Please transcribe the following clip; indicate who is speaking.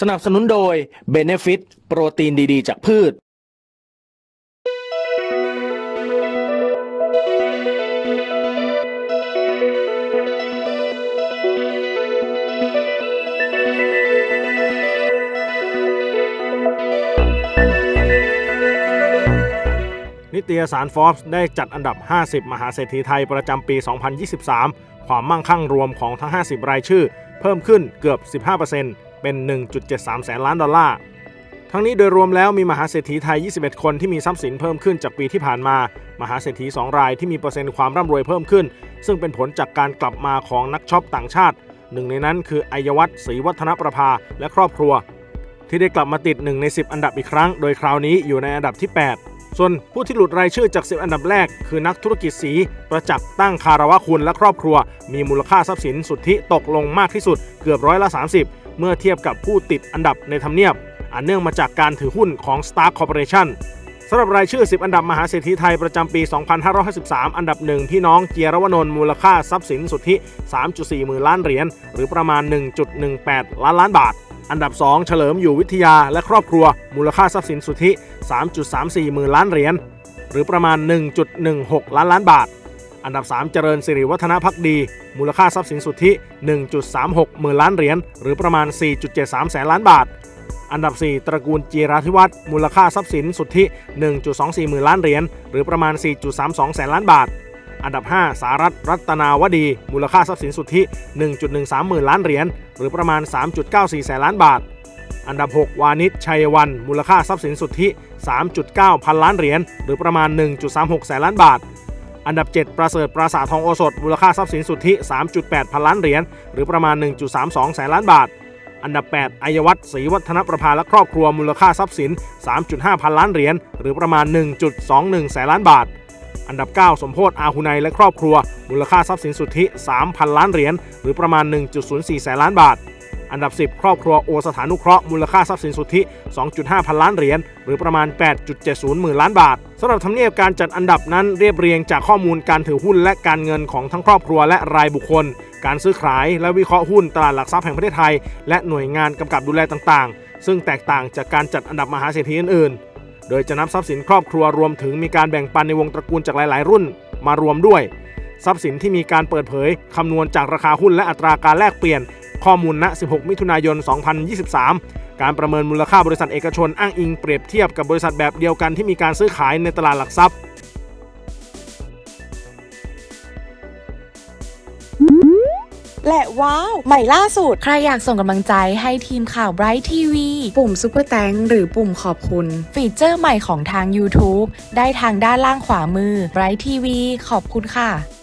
Speaker 1: สนับสนุนโดย Benefit โปรตีนดีๆ จากพืช
Speaker 2: นิตยสาร Forbes ได้จัดอันดับ 50 มหาเศรษฐีไทยประจำปี 2023 ความมั่งคั่งรวมของทั้ง 50 รายชื่อ เพิ่มขึ้นเกือบ 15% เป็น 1.73 แสนล้านดอลลาร์ ทั้งนี้โดยรวมแล้วมีมหาเศรษฐีไทย 21 คนที่มีทรัพย์สินเพิ่มขึ้นจากปีที่ผ่านมา มหาเศรษฐี 2 รายที่มีเปอร์เซ็นต์ความร่ำรวยเพิ่มขึ้น ซึ่งเป็นผลจากการกลับมาของนักช็อปต่างชาติ หนึ่งในนั้นคืออัยวัฒน์ศรีวัฒนประภาและครอบครัว ที่ได้กลับมาติด 1 ใน 10 อันดับอีกครั้ง โดยคราวนี้อยู่ในอันดับที่ 8 ส่วนผู้ที่หลุดรายชื่อจาก10อันดับแรก คือนักธุรกิจสีประจักษ์ตั้งคารวะคุณและครอบครัว มีมูลค่าทรัพย์สินสุทธิตกลงมากที่สุดเกือบร้อยละ 30 เมื่อเทียบกับผู้ติดอันดับในทำเนียบ อันเนื่องมาจากการถือหุ้นของ Star Corporation สำหรับรายชื่อ 10 อันดับมหาเศรษฐีไทยประจำปี 2553 อันดับหนึ่งพี่น้องเจียรวนนท์มูลค่าทรัพย์สินสุทธิ 3.4 หมื่นล้านเหรียญหรือประมาณ 1.18 ล้านล้านบาท อันดับ 2 เฉลิมอยู่วิทยาและครอบครัว มูลค่าทรัพย์สินสุทธิ 3.34 หมื่นล้านเหรียญ หรือประมาณ 1.16 ล้านล้านบาท อันดับ 3 เจริญสิริวัฒนพักดี มูลค่าทรัพย์สินสุทธิ 1.36 หมื่นล้านเหรียญ หรือประมาณ 4.73 แสนล้านบาท อันดับ 4 ตระกูลจีราธิวัฒน์มูลค่าทรัพย์สินสุทธิ 1.24 หมื่นล้านเหรียญ หรือประมาณ 4.32 แสนล้านบาทอันดับ 5 สารัตรัตนาวดี มูลค่าทรัพย์สินสุทธิ 1.13 หมื่นล้านเหรียญ หรือประมาณ 3.94 แสนล้านบาท อันดับ 6 วานิชชัยวัน มูลค่าทรัพย์สินสุทธิ 3.9 พันล้านเหรียญ หรือประมาณ 1.36 แสนล้านบาท อันดับ 7 ประเสริฐปราสาททองโอสถ มูลค่าทรัพย์สินสุทธิ 3.8 พันล้านเหรียญ หรือประมาณ 1.32 แสนล้านบาท อันดับ 8 อัยวัฒน์ศรีวัฒนประภาและครอบครัว มูลค่าทรัพย์สิน 3.5 พันล้านเหรียญ หรือประมาณ 1.21 แสนล้านบาทอันดับ 9 สมโพศอาหุไนและครอบครัว มูลค่าทรัพย์สินสุทธิ 3,000 ล้านเหรียญ หรือประมาณ 1.04 แสนล้านบาท อันดับ 10 ครอบครัวโอสถานุเคราะห์มูลค่าทรัพย์สินสุทธิ 2.5 พันล้านเหรียญหรือประมาณ 8.70 หมื่นล้านบาทสำหรับทำเนียบการจัดอันดับนั้นเรียบเรียงจากข้อมูลการถือหุ้นและการเงินของทั้งครอบครัวและรายบุคคล การซื้อขายและวิเคราะห์หุ้นตลาดหลักทรัพย์แห่งประเทศไทย และหน่วยงานกำกับดูแลต่างๆ ซึ่งแตกต่างจากการจัดอันดับมหาเศรษฐีอื่นๆ โดยจะนับทรัพย์สินครอบครัวรวมถึงมีการแบ่งปันในวงตระกูลจากหลาย ๆ รุ่น มารวมด้วย ทรัพย์สินที่มีการเปิดเผยคำนวณจากราคาหุ้นและอัตราการแลกเปลี่ยน ข้อมูลณ 16 มิถุนายน 2023 การประเมินมูลค่าบริษัทเอกชนอ้างอิงเปรียบเทียบกับบริษัทแบบเดียวกันที่มีการซื้อขายในตลาดหลักทรัพย์
Speaker 3: และว้าว ใหม่ล่าสุด
Speaker 4: ใครอยากส่งกำลังใจให้ทีมข่าว Bright TV ปุ่ม Super t h a n k หรือปุ่มขอบคุณ ฟีเจอร์ใหม่ของทาง YouTube ได้ทางด้านล่างขวามือ Bright TV ขอบคุณค่ะ